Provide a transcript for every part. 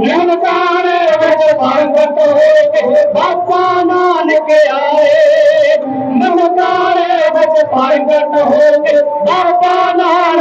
नमकारे वज पत हो बाबा नान नमकारे वट पारो बाबा नान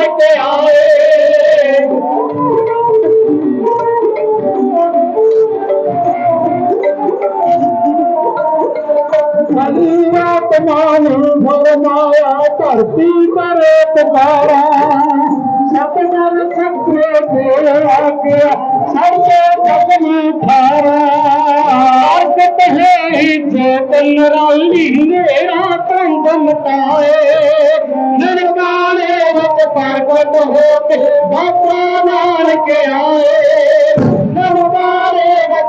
बाए नरदारे वट बरकत हो बाबा नानक आए। नरमारे वट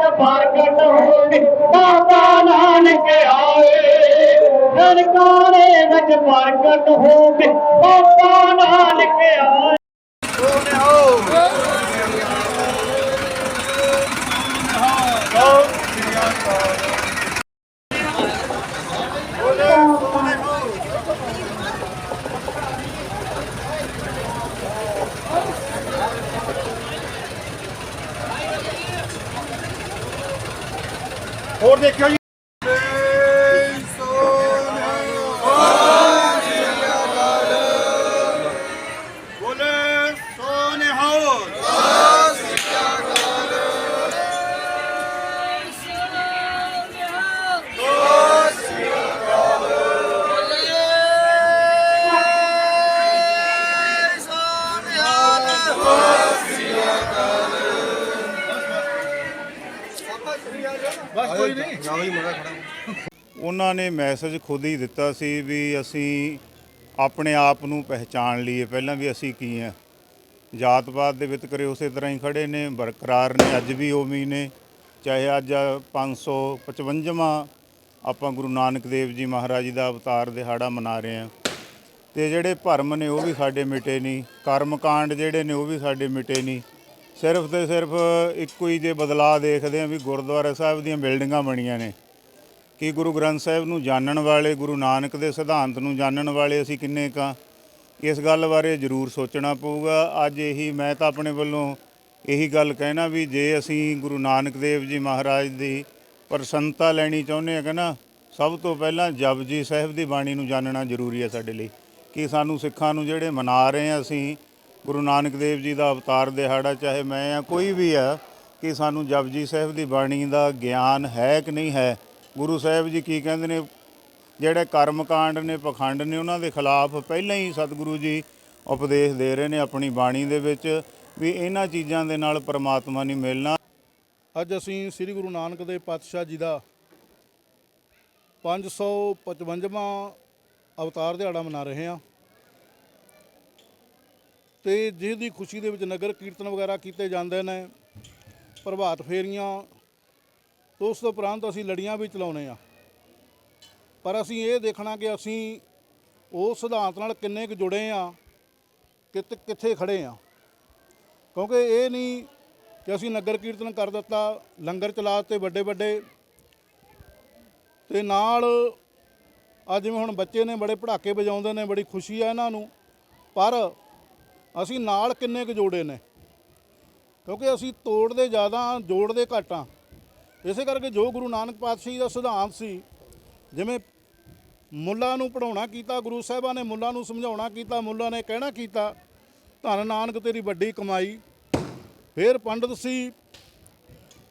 ਮੈਸੇਜ ਖੁਦ ਹੀ ਦਿੱਤਾ ਸੀ ਵੀ ਅਸੀਂ ਆਪਣੇ ਆਪ ਨੂੰ ਪਹਿਚਾਣ ਲਈਏ, ਪਹਿਲਾਂ ਵੀ ਅਸੀਂ ਕੀ ਆ। ਜਾਤ ਪਾਤ ਦੇ ਵਿਤਕਰੇ ਉਸੇ ਤਰ੍ਹਾਂ ਹੀ ਖੜੇ ਨੇ, ਬਰਕਰਾਰ ਨੇ, ਅੱਜ ਵੀ ਉਵੇਂ ਹੀ ਨੇ। ਚਾਹੇ ਅੱਜ 555ਵਾਂ ਆਪਾਂ ਗੁਰੂ ਨਾਨਕ ਦੇਵ ਜੀ ਮਹਾਰਾਜ ਜੀ ਦਾ ਅਵਤਾਰ ਦਿਹਾੜਾ ਮਨਾ ਰਹੇ ਹਾਂ। ਤੇ ਜਿਹੜੇ ਭਰਮ ਨੇ ਉਹ ਵੀ ਸਾਡੇ ਮਿਟੇ ਨਹੀਂ ਕਰਮ ਕਾਂਡ ਜਿਹੜੇ ਨੇ ਉਹ ਵੀ ਸਾਡੇ ਮਿਟੇ ਨਹੀਂ। ਸਿਰਫ ਤੇ ਸਿਰਫ ਇੱਕੋ ਹੀ ਜੇ ਬਦਲਾਅ ਦੇਖਦੇ ਆ ਵੀ ਗੁਰਦੁਆਰਾ ਸਾਹਿਬ ਦੀਆਂ ਬਿਲਡਿੰਗਾਂ ਬਣੀਆਂ ਨੇ। ਕਿ ਗੁਰੂ ਗ੍ਰੰਥ ਸਾਹਿਬ ਨੂੰ ਜਾਣਨ ਵਾਲੇ, ਗੁਰੂ ਨਾਨਕ ਦੇ ਸਿਧਾਂਤ ਨੂੰ ਜਾਣਨ ਵਾਲੇ ਅਸੀਂ ਕਿੰਨੇ ਕਾ ਇਸ ਗੱਲ ਬਾਰੇ ਜ਼ਰੂਰ ਸੋਚਣਾ ਪਊਗਾ। ਅੱਜ ਇਹੀ ਮੈਂ ਤਾਂ ਆਪਣੇ ਵੱਲੋਂ ਇਹੀ ਗੱਲ ਕਹਿਣਾ ਵੀ ਜੇ ਅਸੀਂ ਗੁਰੂ ਨਾਨਕ ਦੇਵ ਜੀ ਮਹਾਰਾਜ ਦੀ ਪ੍ਰਸੰਨਤਾ ਲੈਣੀ ਚਾਹੁੰਦੇ ਹਾਂ ਕਿ ਨਾ, ਸਭ ਤੋਂ ਪਹਿਲਾਂ ਜਪਜੀ ਸਾਹਿਬ ਦੀ ਬਾਣੀ ਨੂੰ ਜਾਣਨਾ ਜ਼ਰੂਰੀ ਹੈ ਸਾਡੇ ਲਈ ਕਿ ਸਾਨੂੰ ਸਿੱਖਾਂ ਨੂੰ ਜਿਹੜੇ ਮਨਾ ਰਹੇ ਆ ਅਸੀਂ, ਗੁਰੂ ਨਾਨਕ ਦੇਵ ਜੀ ਦਾ ਅਵਤਾਰ ਦਿਹਾੜਾ ਚਾਹੇ ਮੈਂ ਆ ਕੋਈ ਵੀ ਆ ਕਿ ਸਾਨੂੰ ਜਪਜੀ ਸਾਹਿਬ ਦੀ ਬਾਣੀ ਦਾ ਗਿਆਨ ਹੈ ਕਿ ਨਹੀਂ ਹੈ ਗੁਰੂ ਸਾਹਿਬ ਜੀ ਕੀ ਕਹਿੰਦੇ ਨੇ, ਜਿਹੜੇ ਕਰਮ ਕਾਂਡ ਨੇ, ਪਖੰਡ ਨੇ, ਉਹਨਾਂ ਦੇ ਖਿਲਾਫ ਪਹਿਲਾਂ ਹੀ ਸਤਿਗੁਰੂ ਜੀ ਉਪਦੇਸ਼ ਦੇ ਰਹੇ ਨੇ ਆਪਣੀ ਬਾਣੀ ਦੇ ਵਿੱਚ ਵੀ ਇਹਨਾਂ ਚੀਜ਼ਾਂ ਦੇ ਨਾਲ ਪਰਮਾਤਮਾ ਨਹੀਂ ਮਿਲਣਾ। ਅੱਜ ਅਸੀਂ ਸ੍ਰੀ ਗੁਰੂ ਨਾਨਕ ਦੇਵ ਪਾਤਸ਼ਾਹ ਜੀ ਦਾ 555ਵਾਂ ਅਵਤਾਰ ਦਿਹਾੜਾ ਮਨਾ ਰਹੇ ਹਾਂ ਤੇ ਜਿਸ ਦੀ ਖੁਸ਼ੀ ਦੇ ਵਿੱਚ ਨਗਰ ਕੀਰਤਨ ਵਗੈਰਾ ਕੀਤੇ ਜਾਂਦੇ ਨੇ, ਪ੍ਰਭਾਤ ਫੇਰੀਆਂ ਤੇ ਉਸ ਤੋਂ ਉਪਰੰਤ ਅਸੀਂ ਲੜੀਆਂ ਵੀ ਚਲਾਉਨੇ ਆ। ਪਰ ਅਸੀਂ ਇਹ ਦੇਖਣਾ ਕਿ ਅਸੀਂ ਉਸ ਸਿਧਾਂਤ ਨਾਲ ਕਿੰਨੇ ਕੁ ਜੁੜੇ ਆ ਕਿਤ ਕਿੱਥੇ ਖੜੇ ਆ। ਕਿਉਂਕਿ ਇਹ ਨਹੀਂ ਕਿ ਅਸੀਂ ਨਗਰ ਕੀਰਤਨ ਕਰ ਦਿੱਤਾ, ਲੰਗਰ ਚਲਾ ਦਿੱਤੇ ਵੱਡੇ ਵੱਡੇ। ਤੇ ਨਾਲ ਅੱਜ ਜਿਵੇਂ ਹੁਣ ਬੱਚੇ ਨੇ ਬੜੇ ਪੜਾਕੇ ਵਜਾਉਂਦੇ ਨੇ, ਬੜੀ ਖੁਸ਼ੀ ਆ ਇਹਨਾਂ ਨੂੰ। ਪਰ ਅਸੀਂ ਨਾਲ ਕਿੰਨੇ ਕੁ ਜੋੜੇ ਨੇ? ਕਿਉਂਕਿ ਅਸੀਂ ਤੋੜਦੇ ਜ਼ਿਆਦਾ, ਜੋੜਦੇ ਘੱਟ ਆ। ਇਸੇ ਕਰਕੇ ਜੋ ਗੁਰੂ ਨਾਨਕ ਪਾਤਸ਼ਾਹ ਜੀ ਦਾ ਸਿਧਾਂਤ ਸੀ, ਜਿਵੇਂ ਮੁੱਲਾ ਨੂੰ ਪੜਾਉਣਾ ਕੀਤਾ, ਗੁਰੂ ਸਾਹਿਬਾਂ ਨੇ ਮੁੱਲਾ ਨੂੰ ਸਮਝਾਉਣਾ ਕੀਤਾ, ਮੁੱਲਾ ਨੇ ਕਹਿਣਾ ਕੀਤਾ, ਧੰਨ ਨਾਨਕ ਤੇਰੀ ਵੱਡੀ ਕਮਾਈ। ਫਿਰ ਪੰਡਤ ਸੀ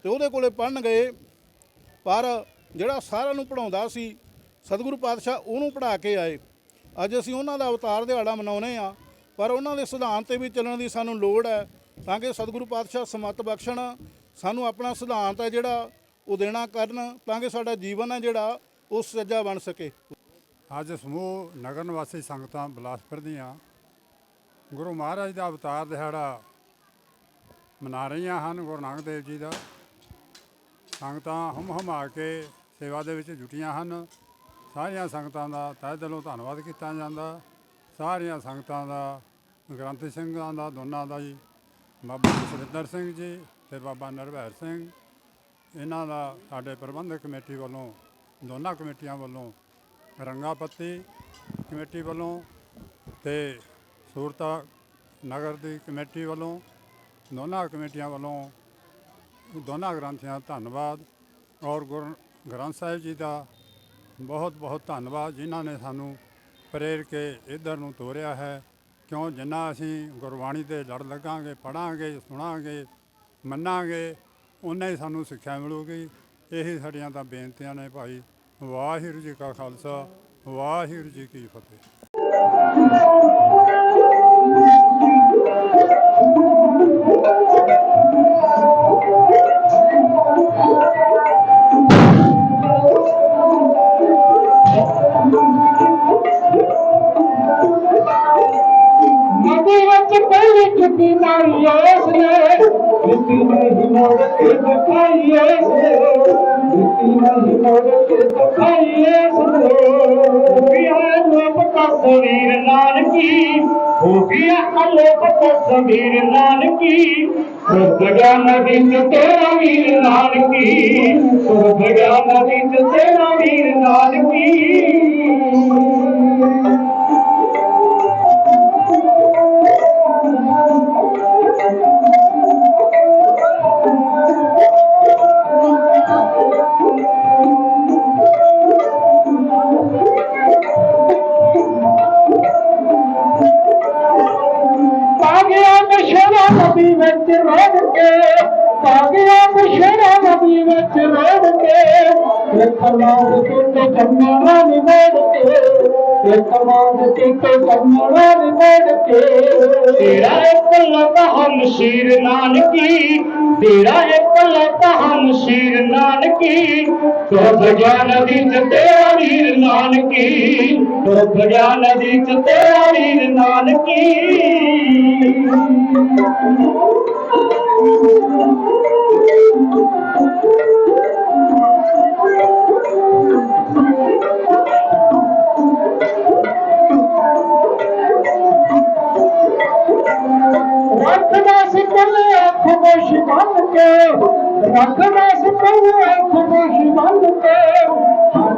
ਤੇ ਉਹਦੇ ਕੋਲੇ ਪੜਨ ਗਏ, ਪਰ ਜਿਹੜਾ ਸਾਰਿਆਂ ਨੂੰ ਪੜਾਉਂਦਾ ਸੀ, ਸਤਿਗੁਰੂ ਪਾਤਸ਼ਾਹ ਉਹਨੂੰ ਪੜਾ ਕੇ ਆਏ। ਅੱਜ ਅਸੀਂ ਉਹਨਾਂ ਦਾ ਅਵਤਾਰ ਦਿਹਾੜਾ ਮਨਾਉਨੇ ਆ ਪਰ ਉਹਨਾਂ ਦੇ ਸਿਧਾਂਤ ਤੇ ਵੀ ਚੱਲਣ ਦੀ ਸਾਨੂੰ ਲੋੜ ਹੈ, ਤਾਂ ਕਿ ਸਤਿਗੁਰੂ ਪਾਤਸ਼ਾਹ ਸਮਤ ਬਖਸ਼ਣ ਸਾਨੂੰ ਆਪਣਾ ਸਿਧਾਂਤ ਹੈ ਜਿਹੜਾ ਉਹ ਦੇਣਾ ਕਰਨ ਤਾਂ ਕਿ ਸਾਡਾ ਜੀਵਨ ਹੈ ਜਿਹੜਾ ਉਹ ਸੱਜਾ ਬਣ ਸਕੇ। ਅੱਜ ਸਮੂਹ ਨਗਰ ਨਿਵਾਸੀ ਸੰਗਤਾਂ ਬਿਲਾਸਪੁਰ ਦੀਆਂ ਗੁਰੂ ਮਹਾਰਾਜ ਦਾ ਅਵਤਾਰ ਦਿਹਾੜਾ ਮਨਾ ਰਹੀਆਂ ਹਨ। ਗੁਰੂ ਨਾਨਕ ਦੇਵ ਜੀ ਦਾ ਸੰਗਤਾਂ ਹਮ ਹਮਾ ਕੇ ਸੇਵਾ ਦੇ ਵਿੱਚ ਜੁਟੀਆਂ ਹਨ। ਸਾਰੀਆਂ ਸੰਗਤਾਂ ਦਾ ਤਹਿ ਦਿਲੋਂ ਧੰਨਵਾਦ ਕੀਤਾ ਜਾਂਦਾ। ਸਾਰੀਆਂ ਸੰਗਤਾਂ ਦਾ ਗ੍ਰੰਥ ਸਿੰਘਾਂ ਦਾ, ਦੋਨਾਂ ਦਾ ਜੀ, ਬਾਬਾ ਸੁਰਿੰਦਰ ਸਿੰਘ ਜੀ ਤੇ ਬਾਬਾ ਨਰਵੈਰ ਸਿੰਘ, ਇਹਨਾਂ ਦਾ ਸਾਡੇ ਪ੍ਰਬੰਧਕ ਕਮੇਟੀ ਵੱਲੋਂ, ਦੋਨਾਂ ਕਮੇਟੀਆਂ ਵੱਲੋਂ ਰੰਗਾਪੱਤੀ ਕਮੇਟੀ ਵੱਲੋਂ ਤੇ ਸੂਰਤਾ ਨਗਰ ਦੀ ਕਮੇਟੀ ਵੱਲੋਂ, ਦੋਨਾਂ ਕਮੇਟੀਆਂ ਵੱਲੋਂ ਦੋਨਾਂ ਗ੍ਰੰਥੀਆਂ ਦਾ ਧੰਨਵਾਦ ਔਰ ਗੁਰੂ, ਗ੍ਰੰਥ ਸਾਹਿਬ ਜੀ ਦਾ ਬਹੁਤ ਬਹੁਤ ਧੰਨਵਾਦ ਜਿਨ੍ਹਾਂ ਨੇ ਸਾਨੂੰ ਪ੍ਰੇਰ ਕੇ ਇੱਧਰ ਨੂੰ ਤੋਰਿਆ ਹੈ। ਕਿਉਂ? ਜਿੰਨਾ ਅਸੀਂ ਗੁਰਬਾਣੀ ਦੇ ਲੜ ਲੱਗਾਂਗੇ, ਪੜਾਂਗੇ, ਸੁਣਾਂਗੇ ਮੰਨਾਂਗੇ ਉਹਨਾਂ ਹੀ ਸਾਨੂੰ ਸਿੱਖਿਆ ਮਿਲੂਗੀ। ਇਹ ਸਾਡੀਆਂ ਤਾਂ ਬੇਨਤੀਆਂ ਨੇ ਭਾਈ। ਵਾਹਿਗੁਰੂ ਜੀ ਕਾ ਖਾਲਸਾ, ਵਾਹਿਗੁਰੂ ਜੀ ਕੀ ਫਤਿਹ। Thank you. ਮੋੜ ਕੇ ਦਿਖਾਈਏ ਮਿੱਟੀ ਨਹੀਂ ਮੋੜ ਕੇ ਦਿਖਾਈਏ ਪਿਆਰ ਲੋਕ ਤਸਵੀਰ ਨਾਨਕੀ ਹੋ ਗਿਆ ਅਲੋਕ ਤਸਵੀਰ ਨਾਨਕੀ ਸੁਧ ਗਿਆ ਨਦੀ ਚ ਤੇਰਾ ਵੀਰ ਨਾਨਕੀ ਸੁਧ ਗਿਆ ਨਦੀ ਚ ਤੇਰਾ ਵੀਰ ਨਾਨਕੀ ਪਾਗਿਆ ਵਿੱਚ ਰੋੜ ਕੇ ਪਾਗਿਆ ਮਸ਼ਰਾ ਨਦੀ ਵਿੱਚ ਰੋੜ ਕੇ ਇੱਕ ਲਾਉ ਤੇ ਕੰਮਣਾ ਨਿਵੇੜ ਕੇ। ਇੱਕ ਲਾਉ ਤੇ ਕੰਮਣਾ ਤੇਰਾ ਇੱਕ ਲਤਾ ਹਮ ਨਾਨਕੀ, ਤੇਰਾ ਇੱਕ ਲਤਾ ਹਮ ਸ਼ੀਰ ਨਾਨਕੀ ਤੁਧ ਨਦੀ ਚ ਤੇਰਾ ਵੀਰ ਨਾਨਕੀ ਭਗਿਆ ਨਦੀ ਚ ਤੇਰਾ ਵੀਰ ਨਾਨਕੀ। ਰੱਖਦਾ ਸੀ ਕੱਲੇ ਅੱਖ ਬੋਸ਼ ਬੰਨ ਕੇ ਰੱਖਦਾ ਸੀ ਅੱਖ ਬੋਸ਼ ਬੰਨ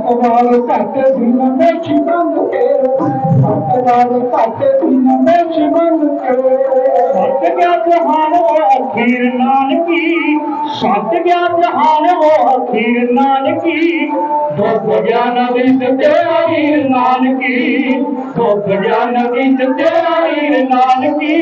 ਕੇ ਹੱਥ ਵਾਲ ਘੱਟ ਦਿਨ ਕੇ ਹੱਥ ਵਾਲ ਘੱਟ ਦਿਨ ਵਿੱਚ ਬੰਨ ਕੇ ਸੱਤ ਗਿਆ ਜਹਾਨ ਉਹ ਅਖੀਰ ਨਾਨਕੀ। ਸੱਤ ਗਿਆ ਜਹਾਨ ਉਹ ਅਖੀਰ ਨਾਨਕੀ। ਦੁੱਧ ਗਿਆਨ ਵਿੱਚ ਤੇਰਾ ਵੀਰ ਨਾਨਕੀ। ਦੁੱਧ ਗਿਆ ਵਿੱਚ ਤੇਰਾ ਵੀਰ ਨਾਨਕੀ।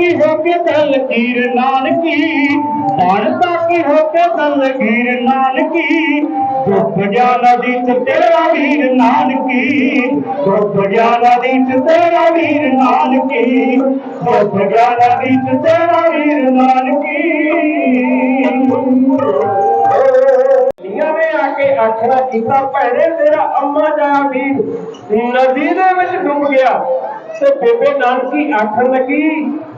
ਮਨ ਹੋ ਕੇ ਦਿਲ ਕੀਰ ਨਾਨਕੀ ਮਨ ਤਾਕੀ ਹੋ ਕੇ ਦਿਲ ਕੀਰ ਨਾਨਕੀ, ਦੁੱਖ ਗਿਆਨ ਦੀ ਤੇਰਾ ਵੀਰ ਨਾਨਕੀ, ਦੁੱਖ ਗਿਆਨ ਦੀ ਤੇਰਾ ਵੀਰ ਨਾਨਕੀ, ਦੁੱਖ ਗਿਆਨ ਦੀ ਤੇਰਾ ਵੀਰ ਨਾਨਕੀ। ਨੀਆਂ ਨੇ ਆ ਕੇ ਆਖਣਾ ਕੀਤਾ, ਭੈਣੇ ਤੇਰਾ ਅੰਮਾ ਦਾ ਵੀਰ ਨਦੀ ਦੇ ਵਿੱਚ ਡੁੱਬ ਗਿਆ। ਤੇ ਬੇਬੇ ਨਾਨਕੀ ਆਖਣ ਲੱਗੀ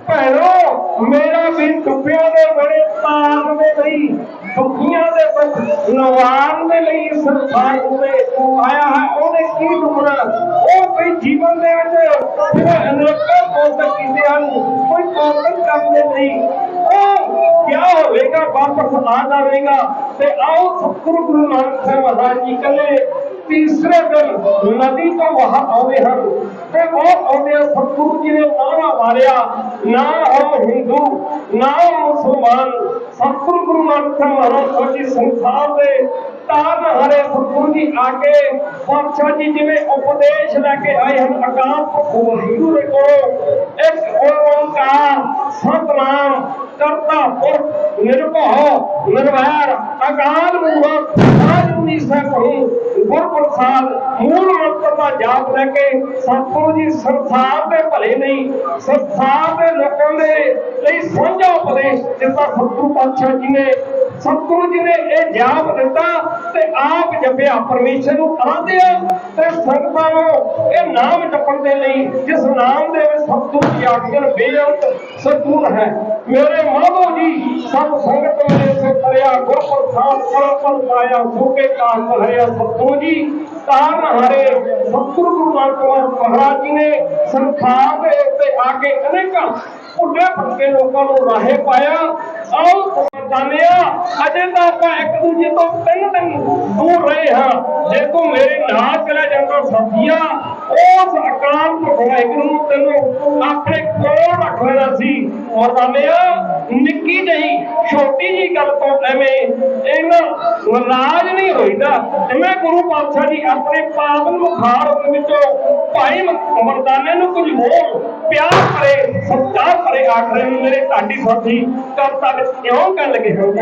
ਭੈਣੋ, ਮੇਰਾ ਵੀ ਡੁੱਬਿਆਂ ਦੇ ਬੜੇ ਤਾਰਨ ਦੇ ਲਈ ਦੁਖੀਆਂ ਦੇ ਵਿੱਚ ਨਵਾਰਨ ਦੇ ਲਈ ਸੰਸਾਰ ਉੱਤੇ ਆਇਆ ਹੈ, ਉਹਨੇ ਕੀ ਡੁੱਬਣਾ? ਉਹ ਵੀ ਜੀਵਨ ਦੇ ਵਿੱਚ ਜਿਹੜੇ ਅਨੇਕਾਂ ਕੋਸ਼ਿਸ਼ ਕੀਤੇ ਹਨ, ਕੋਈ ਕੋਸ਼ਿਸ਼ ਕਰਦੇ ਨਹੀਂ। ਉਹ ਕਿਆ ਹੋਵੇਗਾ? ਵਾਪਸ ਆ ਜਾਵੇਗਾ। ਤੇ ਆਓ ਸਤਿਗੁਰੂ ਗੁਰੂ ਨਾਨਕ ਸਾਹਿਬ ਮਹਾਰਾਜ ਜੀ ਕੱਲੇ ਤੀਸਰੇ ਦਿਨ ਨਦੀ ਤੋਂ ਵਾਹ ਆਉਂਦੇ ਹਨ ਤੇ ਉਹ ਆਉਂਦੇ ਆ ਸਤਿਗੁਰੂ ਜੀ ਨੇ ਨਾਰਾ ਮਾਰਿਆ, ਨਾ ਹਮ ਹਿੰਦੂ, ਨਾ ਮੁਸਲਮਾਨ। ਸਤਿਗੁਰੂ ਗੁਰੂ ਨਾਨਕ ਸਾਹਿਬ ਮਹਾਰਾਜ ਜੀ ਸੰਸਾਰ ਦੇ ਤਾਰਨ ਹਰੇ ਸਤਿਗੁਰੂ ਜੀ ਆ ਕੇ ਪਾਤਸ਼ਾਹ ਜੀ ਜਿਵੇਂ ਉਪਦੇਸ਼ ਲੈ ਕੇ ਆਏ ਹਨ, ਅਕਾਲ ਪੁਰਖ ਵਾਹਿਗੁਰੂ ਦੇ ਕੋਲੋਂ ਇੱਕ ਓੰਕਾਰ, ਸਤਨਾਮ ਕਰਤਾ ਪੁਰਖ, ਨਿਰਭਉ, ਨਿਰਵੈਰ ਅਕਾਲ ਮੂਰਤ ਆਜੂਨੀ ਸਭੂ ਗੁਰ ਪ੍ਰਸਾਦ, ਮੂਲ ਮੰਤਰ ਦਾ ਜਾਪ ਲੈ ਕੇ ਸਤਿਗੁਰੂ ਜੀ ਸੰਸਾਰ ਦੇ ਭਲੇ ਲਈ ਸੰਸਾਰ ਦੇ ਲੋਕਾਂ ਦੇ ਲਈ ਸਾਂਝਾ ਉਪਦੇਸ਼ ਦਿੱਤਾ ਸਤਿਗੁਰੂ ਪਾਤਸ਼ਾਹ ਜੀ ਨੇ। ਸਤਿਗੁਰੂ ਜੀ ਨੇ ਇਹ ਜਾਪ ਦਿੱਤਾ ਤੇ ਆਪ ਜਪਿਆ, ਪਰਮੇਸ਼ਰ ਨੂੰ ਆਂਦੇ ਆ ਤੇ ਸੰਗਤਾਂ ਨੂੰ ਇਹ ਨਾਮ ਜਪਣ ਦੇ ਲਈ, ਜਿਸ ਨਾਮ ਦੇ ਵਿੱਚ ਸਤਿਗੁਰੂ ਦੀ ਆਖਿਆ ਬੇਅੰਤ ਸਤਿਗੁਰ ਹੈ। ਮੇਰੇ ਮਾਧੋ ਜੀ, ਸਭ ਸੰਗਤ ਮੇਰੇ ਸੇ ਕਰਿਆ ਗੁਰ ਪ੍ਰਸਾਦ ਪਾਇਆ ਸੋਕੇ ਕਾਲ ਹਰਿਆ ਸਤਿਗੁਰੂ ਜੀ। ਕਾਰਨ ਹਾਰੇ, ਸਤਿਗੁਰੂ ਗੁਰੂ ਗੋਬਿੰਦ ਮਹਾਰਾਜ ਜੀ ਨੇ ਸੰਸਾਰ ਦੇ ਉੱਤੇ ਆ ਕੇ ਅਨੇਕਾਂ ਭੁੱਲੇ ਭਟਕੇ ਲੋਕਾਂ ਨੂੰ ਰਾਹੇ ਪਾਇਆ। ਆਓ ਜਾਣਿਆ ਅਜੇ ਤਾਂ ਆਪਾਂ ਇੱਕ ਦੂਜੇ ਤੋਂ ਤਿੰਨ ਦਿਨ ਦੂਰ ਰਹੇ ਹਾਂ। ਜੇ ਮੇਰੇ ਨਾਲ ਚਲਾ ਜਾਂਦਾ ਸਬਜ਼ੀਆਂ ਉਸ ਅਕਾਲ ਭਗਵਾਨ ਨੂੰ ਤੈਨੂੰ ਆਪਣੇ ਕੋਲ ਰੱਖ ਲੈਣਾ ਸੀ ਔਰ ਜਾਣਿਆ ਨਿੱਕੀ ਜਹੀ, ਛੋਟੀ ਜੀ ਗੱਲ ਤੋਂ ਐਵੇਂ ਇਹਨਾਂ ਨਾਰਾਜ਼ ਨਹੀਂ ਹੋਈਦਾ। ਜਿਵੇਂ ਗੁਰੂ ਪਾਤਸ਼ਾਹ ਜੀ ਆਪਣੇ ਪਾਪ ਨੂੰ ਵਿੱਚੋਂ ਭਾਈ ਮਰਦਾਨੇ ਨੂੰ ਕੁਝ ਹੋਰ ਪਿਆਰ ਭਰੇ, ਸਤਿਕਾਰ ਭਰੇ ਆਖ ਰਹੇ ਨੇ ਮੇਰੇ ਢਾਡੀ ਸਾਥੀ ਕਵਤਾ ਵਿੱਚ ਕਿਉਂ ਕਰ ਲੱਗੇ ਹੋ?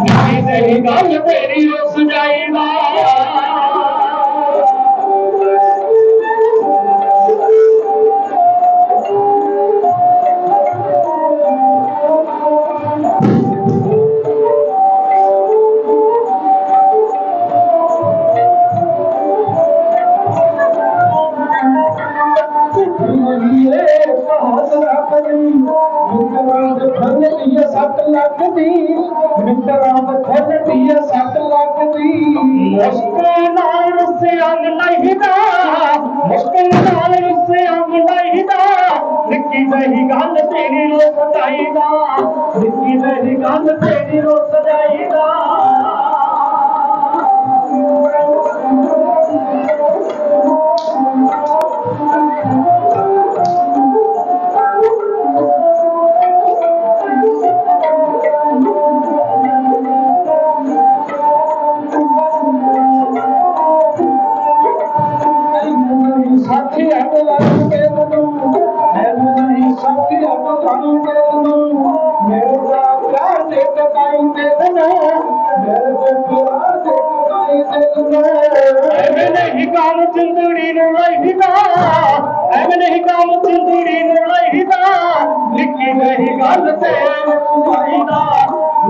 ਨਹੀਂ ਸਹੀ ਗੱਲ ਤੇਰੀ ਉਸ ਜਾਈਦਾ। ਚਾਹੀਦਾ ਮੁਸਕਲ ਨਾਲ ਰੁੱਸਿਆ ਮਲਾਈਦਾ ਨਿੱਕੀ ਜਹੀ ਗੱਲ ਤੇਰੀ ਲੋਕ ਚਾਹੀਦਾ ਨਿੱਕੀ ਜਹੀ ਗੱਲ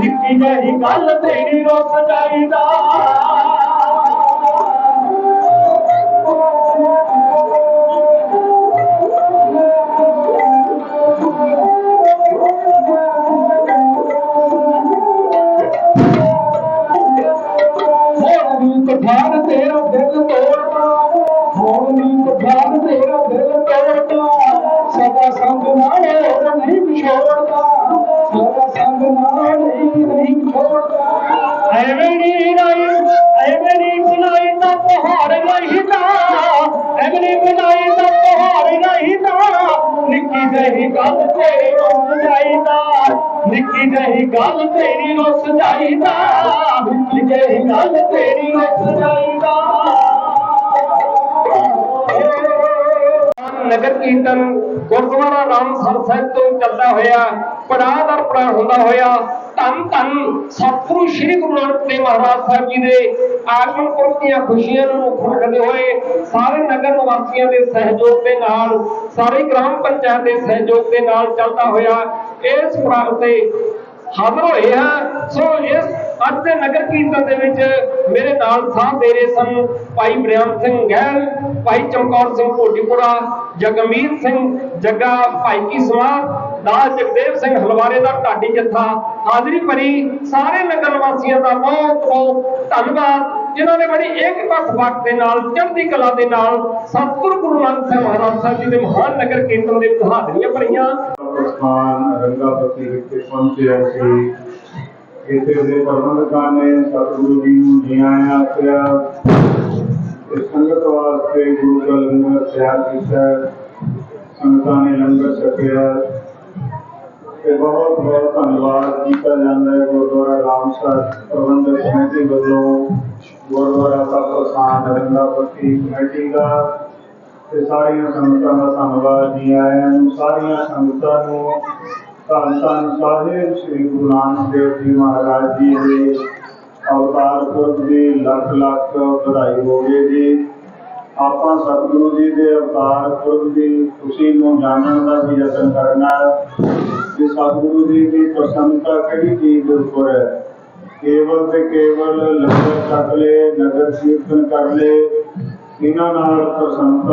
ਨਿੱਕੀ ਜਿਹੀ ਗੱਲ ਤੇਰੀ ਰੁੱਸ ਜਾਈਦਾ ਨੀ ਰਾਈ ਐਵੇਂ ਨੀ ਬਣਾਈ ਤਾਂ ਪਹਾੜ ਨਹੀਂ ਦਾ ਐਵੇਂ ਨੀ ਬਣਾਈ ਤਾਂ ਪਹਾੜ ਨਹੀਂ ਦਾ ਨਿੱਕੀ ਜਿਹੀ ਗੱਲ ਤੇਰੀ ਰੁੱਸ ਜਾਈਦਾ ਨਿੱਕੀ ਜਿਹੀ ਗੱਲ ਤੇਰੀ ਰੁੱਸ ਜਾਈਦਾ ਨਿੱਕੀ ਜਿਹੀ ਗੱਲ ਤੇਰੀ ਰੁੱਸ ਜਾਈਦਾ ਨਗਰ ਕੀਰਤਨ ਗੁਰਦੁਆਰਾ ਰਾਮ ਸਰ ਸਾਹਿਬ ਤੋਂ ਚੱਲਦਾ ਹੋਇਆ, ਪੜਾਅ ਦਰ ਪੜਾਅ ਹੁੰਦਾ ਹੋਇਆ ਧੰਨ ਧੰਨ ਸਤਿਗੁਰੂ ਸ੍ਰੀ ਗੁਰੂ ਨਾਨਕ ਦੇਵ ਮਹਾਰਾਜ ਸਾਹਿਬ ਜੀ ਦੇ ਆਗਮਨ ਪੁਰਬ ਦੀਆਂ ਖੁਸ਼ੀਆਂ ਨੂੰ ਮੁੱਖ ਰੱਖਦੇ ਹੋਏ ਸਾਰੇ ਨਗਰ ਨਿਵਾਸੀਆਂ ਦੇ ਸਹਿਯੋਗ ਦੇ ਨਾਲ, ਸਾਰੇ ਗ੍ਰਾਮ ਪੰਚਾਇਤ ਦੇ ਸਹਿਯੋਗ ਦੇ ਨਾਲ ਚੱਲਦਾ ਹੋਇਆ ਇਸ ਪ੍ਰਾਗ ਤੇ ਹਾਜ਼ਰ ਹੋਏ ਆ। ਸੋ ਇਸ ਅੱਜ ਦੇ ਨਗਰ ਕੀਰਤਨ ਦੇ ਵਿੱਚ ਮੇਰੇ ਨਾਲ ਸਾਥ ਦੇ ਰਹੇ ਸਨ ਭਾਈ ਬ੍ਰਿਆਮ ਸਿੰਘ ਗਹਿਲ, ਭਾਈ ਚਮਕੌਰ ਸਿੰਘ ਕੋਟੀਪੁਰਾ ਜਗਮੀਤ ਸਿੰਘ ਜੱਗਾ, ਭਾਈ ਕੀ ਸਮਾਰ ਦਾਸ ਜਗਦੇਵ ਸਿੰਘ ਹਲਵਾਰੇ ਦਾ ਢਾਡੀ ਜੱਥਾ, ਹਾਜ਼ਰੀ ਭਰੀ ਸਾਰੇ ਨਗਰ ਨਿਵਾਸੀਆਂ ਦਾ ਬਹੁਤ ਬਹੁਤ ਧੰਨਵਾਦ, ਜਿਨ੍ਹਾਂ ਨੇ ਬੜੀ ਏਕਮਤ ਵਕਤ ਦੇ ਨਾਲ, ਚੜ੍ਹਦੀ ਕਲਾ ਦੇ ਨਾਲ ਸਤਿਗੁਰੂ ਗੁਰੂ ਨਾਨਕ ਸਾਹਿਬ ਮਹਾਰਾਜ ਸਾਹਿਬ ਜੀ ਦੇ ਮਹਾਨ ਨਗਰ ਕੀਰਤਨ ਦੇ ਵਿੱਚ ਹਾਜ਼ਰੀਆਂ ਭਰੀਆਂ। ਸਥਾਨ ਰੰਗਾਪਤੀ ਵਿਖੇ ਪਹੁੰਚਿਆ ਸੀ ਇੱਥੇ ਦੇ ਪ੍ਰਬੰਧਕਾਂ ਨੇ ਸਤਿਗੁਰੂ ਜੀ ਨੂੰ ਜੀ ਆਇਆਂ ਆਖਿਆ ਇਸ ਸੰਗਤ ਵਾਸਤੇ ਗੁਰੂ ਦਾ ਲੰਗਰ ਤਿਆਰ ਕੀਤਾ ਹੈ। ਸੰਗਤਾਂ ਨੇ ਲੰਗਰ ਛਕਿਆ ਤੇ ਬਹੁਤ ਬਹੁਤ ਧੰਨਵਾਦ ਕੀਤਾ ਜਾਂਦਾ ਹੈ ਗੁਰਦੁਆਰਾ ਰਾਮਸਰ ਪ੍ਰਬੰਧਕ ਕਮੇਟੀ ਵੱਲੋਂ ਗੁਰਦੁਆਰਾ ਸਾਹਿਬ ਪ੍ਰਸਾਦ ਰੰਗਾਪਤੀ ਕਮੇਟੀ ਦਾ ਤੇ ਸਾਰੀਆਂ ਸੰਗਤਾਂ ਦਾ ਧੰਨਵਾਦ ਜੀ ਆਇਆਂ ਨੂੰ ਸਾਰੀਆਂ ਸੰਗਤਾਂ ਨੂੰ ਧੰਨ ਧੰਨ ਸਾਹਿਬ, ਸ੍ਰੀ ਗੁਰੂ ਨਾਨਕ ਦੇਵ ਜੀ ਮਹਾਰਾਜ ਜੀ ਦੇ ਅਵਤਾਰ ਪੁਰਬ ਦੀ ਲੱਖ ਲੱਖ ਵਧਾਈ ਹੋਵੇ ਜੀ। ਆਪਾਂ ਸਤਿਗੁਰੂ ਜੀ ਦੇ ਅਵਤਾਰ ਪੁਰਬ ਦੀ ਖੁਸ਼ੀ ਨੂੰ ਜਾਣਨ ਦਾ ਵੀ ਯਤਨ ਕਰਨਾ ਕਿ ਸਤਿਗੁਰੂ ਜੀ ਦੀ ਪ੍ਰਸੰਨਤਾ ਕਿਹੜੀ ਚੀਜ਼ ਦੇ ਉੱਪਰ ਹੈ? ਕੇਵਲ ਤੇ ਕੇਵਲ ਲੰਗਰ ਛਕ ਲੈ, ਨਗਰ ਕੀਰਤਨ ਕਰ ਲੈ, ਇਹਨਾਂ ਨਾਲ ਪ੍ਰਸੰਨਤਾ